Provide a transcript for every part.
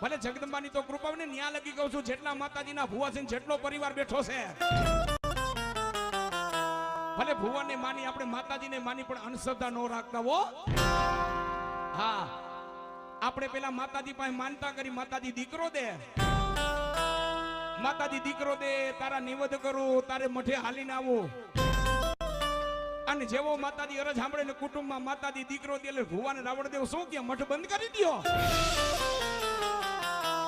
ભલે જગદંબાની તો કૃપા ને, ન્યા લગી કહું છું, જેટલા માતાજીના ભુવા છે ને, જેટલો પરિવાર બેઠો છે. ભલે ભુવાને માની, આપણે માતાજીને માની, પણ અંધશ્રદ્ધા ન રાખતા હો. હા, આપણે પેલા માતાજી પાસે માનતા કરી, માતાજી દીકરો દે. માતાજી દીકરો દે, તારા નિવેદ કરું, તારે મઠે હાલીને આવું. અને જેવો માતાજી અરજ સાંભળે ને કુટુંબમાં માતાજી દીકરો દે એટલે ભુવાને રાવણદેવ શું કે મઠ બંધ કરી દ્યો.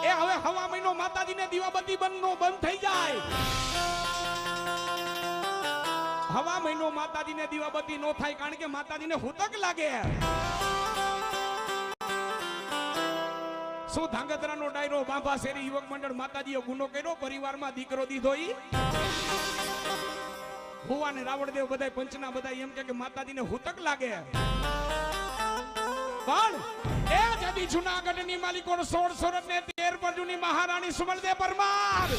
એ હવે હવા મહિનો માતાજીને દીવાબત્તી બંધ બંધ થઈ જાય. હવા મહિનો માતાજીને દીવાબત્તી નો થાય કારણ કે માતાજીને હુતક લાગે. શું ધાંગધ્રાનો ડાયરો બાંભા શેરી યુવક મંડળ માતાજીએ ગુનો કર્યો? પરિવારમાં દીકરો દીધો ઈ? ભુવાને રાવણદેવ બધાય પંચના બધા એમ કે માતાજીને હુતક લાગે. પણ એ જુનાગઢની માલિકો સોળ સોરઠ ને તેર બાજુની મહારાણી સુમલદેવ પરમાર.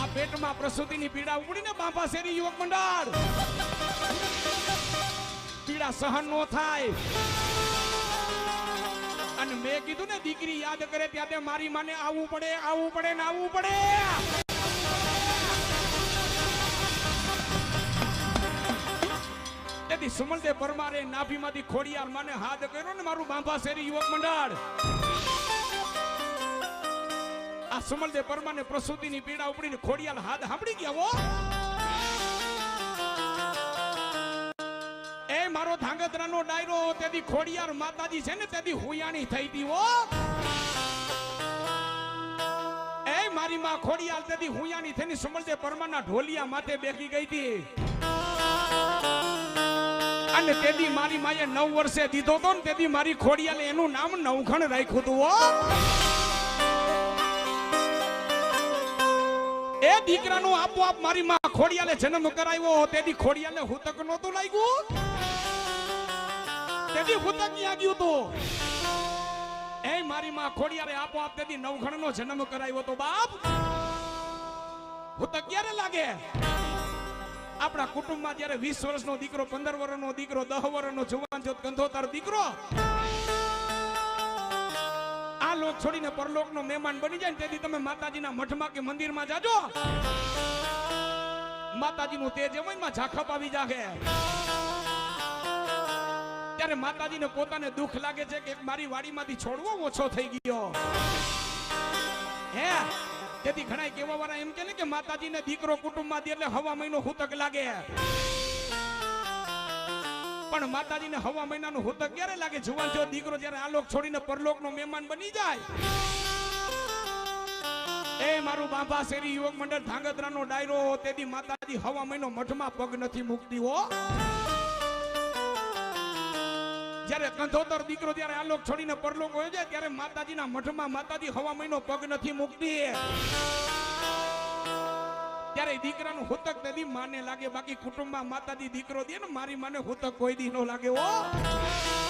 આ પેટમાં પ્રસૂતિની પીડા ઉપડી ને બાંભા શેરી યુવક મંડળ. પીડા સહન નો થાય. અને મેં કીધું ને, દીકરી યાદ કરે ત્યાં મારી માને આવવું પડે આવવું પડે ને આવવું પડે. તેથી સુમલદેવ પરમારે નાભીમાંથી ખોડિયાર માને હાથ કર્યો ને મારું બાંભા શેરી યુવક મંડળ. આ સુમલદેવ પરમાને પ્રસૂતિની પીડા ઉપડીને ખોડિયાર હાથ સાંભળી ગયા હો. એ મારો ધાંગધ્રાનો ડાયરો, તેથી ખોડિયાર માતાજી છે ને, તેથી હુયાણી થઈ હતી હો. એ મારી માં ખોડિયાર તેથી હુયાણી થઈને સુમલદેવ પરમાના ઢોલિયા માથે બેસી ગઈ હતી. અને તેથી મારી માએ નવ વર્ષે દીધો તો ને તેદી મારી ખોડિયાલે એનું નામ નવખણ રાખ્યું હતું હો. એ દીકરાનું આપોઆપ મારી માં ખોડિયાલે જન્મ કરાવ્યો તેદી ખોડિયાલે હુતક નહોતું લાગ્યું. તેથી હુતક ક્યાં ગયું તું. એ મારી માં ખોડિયારે આપોઆપ તેથી નવખણ નો જન્મ કરાવ્યો તો બાપ. હુતક ક્યારે લાગે? આપણા કુટુંબમાં જ્યારે વીસ વર્ષનો દીકરો, પંદર વર્ષનો દીકરો, દહ વર્ષનો જુવાન જોત કંધોતર દીકરો, આ લોક છોડીને પરલોકનો મહેમાન બની જાય ને તેથી તમે માતાજીના મઠમાં કે મંદિરમાં જાજો. માતાજીનું તેજ એમાં ઝાખપ આવી જાગે ત્યારે માતાજીને પોતાને દુઃખ લાગે છે કે મારી વાડીમાંથી છોડવો ઓછો થઈ ગયો. હે? તેથી ઘણા કેવા વાળા એમ કે ને કે માતાજીને દીકરો કુટુંબમાં દે એટલે હવા મહિનો હુતક લાગે. પણ માતાજીને હવા મહિનાનું હુતક ક્યારે લાગે? જુવાન, જો દીકરો જ્યારે આલોક છોડીને પરલોકનો મહેમાન બની જાય. એ મારું બાંભા શેરી યુવક મંડળ ધાંગધ્રાનો ડાયરો, તેથી માતાજી હવા મહિનો મઠમાં પગ નથી મૂકતી હો. જ્યારે કંધોતર દીકરો જ્યારે આલોક છોડીને પરલોક હોય છે ત્યારે માતાજીના મઠમાં માતાજી હવા મહિનો પગ નથી મૂકતી. ત્યારે દીકરાનું હોતક નદી માને લાગે, બાકી કુટુંબમાં માતાજી દીકરો દે ને, મારી માને હોતક કોઈ દી ન લાગે ઓ